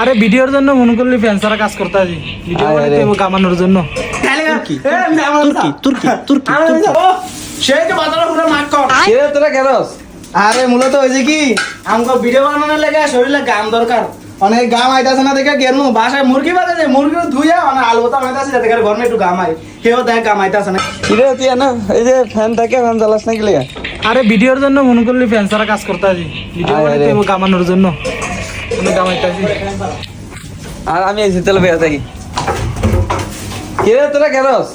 আরে ভিডিওর জন্য মনে করলি ফ্যান্সারা কাজ করতে আছি ভিডিও কামানোর জন্য। তুর্কি তুর্কি তুর্কি সেই তো বাজারে পুরো মাঠ কর। কে তোরা কেরস আরে মূলত হয়েছে কি? আমাকে ভিডিও বানানোর লেগে শরীরে গাম দরকার। অনেক গাম আইতাছে না দেখে গেরনু বাসায় মুরগি বাজে মুরগি ধুইয়া অনেক আলু তো আইতাছে যাতে ঘরে একটু গাম আই কেউ দেখ গাম আইতাছে না। কিরে তুই না এই যে ফ্যান থাকে ফ্যান চালাস না কি লেগে? আরে ভিডিওর জন্য মনে করলি ফ্যান্সারা কাজ করতে আছি। ভিডিও। কামানোর জন্য। আর আমি এই শীতল বেয়া থাকি। কিরে তোরা কেরস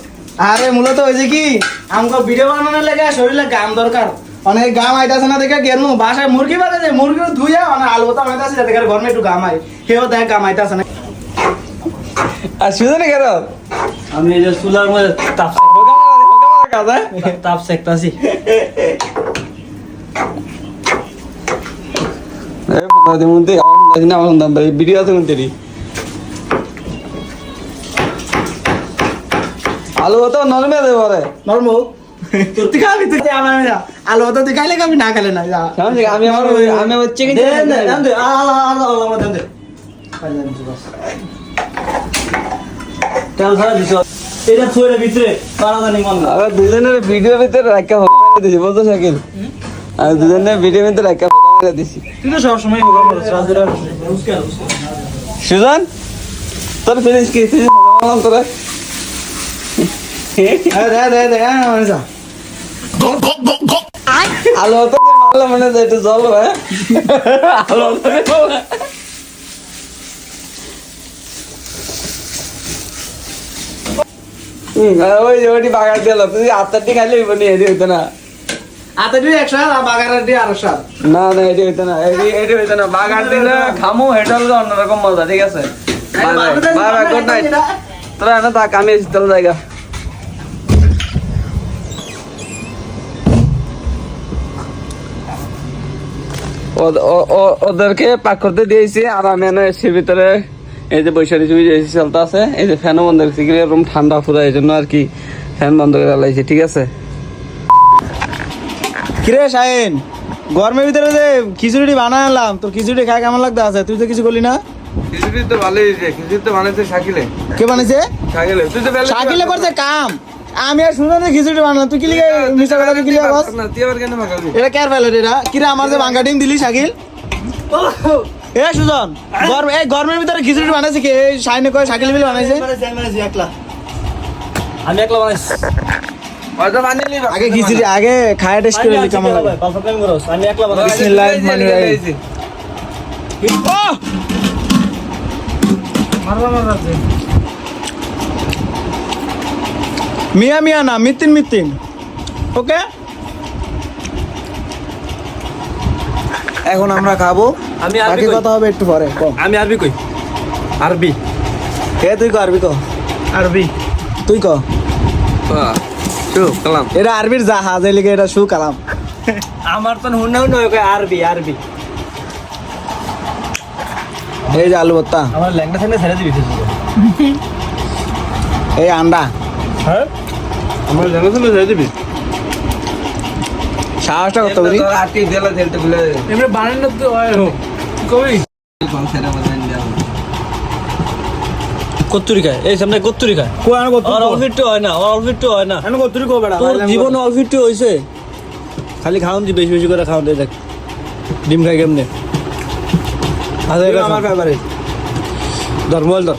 আরে মূলত হয়েছে কি আমাকে ভিডিও বানানোর লেগে শরীরে গাম দরকার। অনেক গাম আইতাছে না দেখে গেরনু বাসায় মুরগি বাজে মুরগি ধুইয়া অনেক আলু তো আইতাছে যাতে করে ঘরে একটু গাম আই কেউ দেখ গাম আইতাছে না। আর সুজনে কেরস আমি এই যে চুলার মধ্যে তাপ কাজা তাপ সেকতাছি। আলু তো নরমে দে পরে। নর্মাল তুই খাবি তুই আমার না। আলু তো তুই খাইলে খাবি না খাইলে না আমি আমার হচ্ছে কি তেল ছাড়া দিছ। এটা ভিতরে পারাদানি মন দুজনের ভিডিও ভিতরে রাখা হবে দিছি বলতো শাকিল। আর দুজনের ভিডিও ভিতরে রাখা তুই তো সবসময় সুজন তোর ফিনিশ কি? তুই তোরা? দে মানে আলো তো মারলো মানে যে একটু জল হ্যাঁ। আলো ওই যে ওইটি বাগার দিল তুই আত্মারটি খাইলে বনি এটি হইতো না। না না এটি হইতো না এটি এটি হইতো না। বাগার দিলে খামু হেটা হলো অন্যরকম মজা ঠিক আছে? বাই বাই গুড নাইট তোরা না তা কামে শীতল জায়গা। ও- ও- ও- ওদেরকে পাক করতে দিয়েছি আর আমি এসির ভিতরে এই যে বৈশাখী ছবি এসি চলতে আছে এই যে ফ্যানও বন্ধ কি রুম ঠান্ডা ফুরা এই জন্য আর কি ফ্যান বন্ধ করে ঠিক আছে? কিরে শাহিন গরমের ভিতরে যে খিচুড়ি বানালাম তোর খিচুড়ি খাই কেমন লাগতে আছে? তুই তো কিছু করলি না? খিচুড়ি তো ভালোই হয়েছে খিচুড়ি তো বানাইছে শাকিলে। কে বানাইছে? শাকিলে তুই তো শাকিলে করছে কাম। আমি আর শুনে না খিচুড়ি বানালাম। তুই কি লিগে মিশা কথা তুই কি লিগে বস? না? তুই আবার কেন মাখাবি? এটা কেয়ার ফেলে এটা? কিরে আমার যে বাঙ্গা ডিম দিলি শাকিল? এ সুজন গরম এই গরমের ভিতরে খিচুড়ি বানাইছে কে? এই শাহিনে কয় শাকিল মিলে বানাইছে? আমি একলা বানাইছি। বানিয়ে আগে খিচুড়ি আগে খায় টেস্ট করে নিলি কেমন লাগে আমি একলা বানাইছি বিসমিল্লাহির রহমানির রহিম। মিয়া মিয়া না মিতিন মিতিন। ওকে? এখন আমরা খাব। আমি আরবি কথা হবে একটু পরে আমি আরবি কই? আরবি। কে তুই ক আরবি ক? আরবি। তুই ক। চুপ কালাম। এটা আরবির জাহাজ এই লিগে এটা সু কালাম। আমার তো হুন্না হুন্না কই আরবি আরবি। এই যে আলু ভর্তা। আমার ল্যাংটা থাকলে ছেড়ে দিবি এই আন্ডা। হ্যাঁ? আমার জানা ছিল যাই দিবি? সাহসটা কত বুঝি? আটকে দিলা তেলটা খুলে এমনি বানানো তো কবি? কত্তুরি খায় এই সামনে কত্তুরি খায় অল্পিট্টু হয় না অল্পিট্টু হয় না। আমি কত কো বেড়া তোর জীবন অল্পিট্টু হইছে? খালি খাওন দি বেশি বেশি করে খাওন দে দেখ। ডিম খাই কেমনে? আমার ফেভারিট ধর মোবাইল ধর।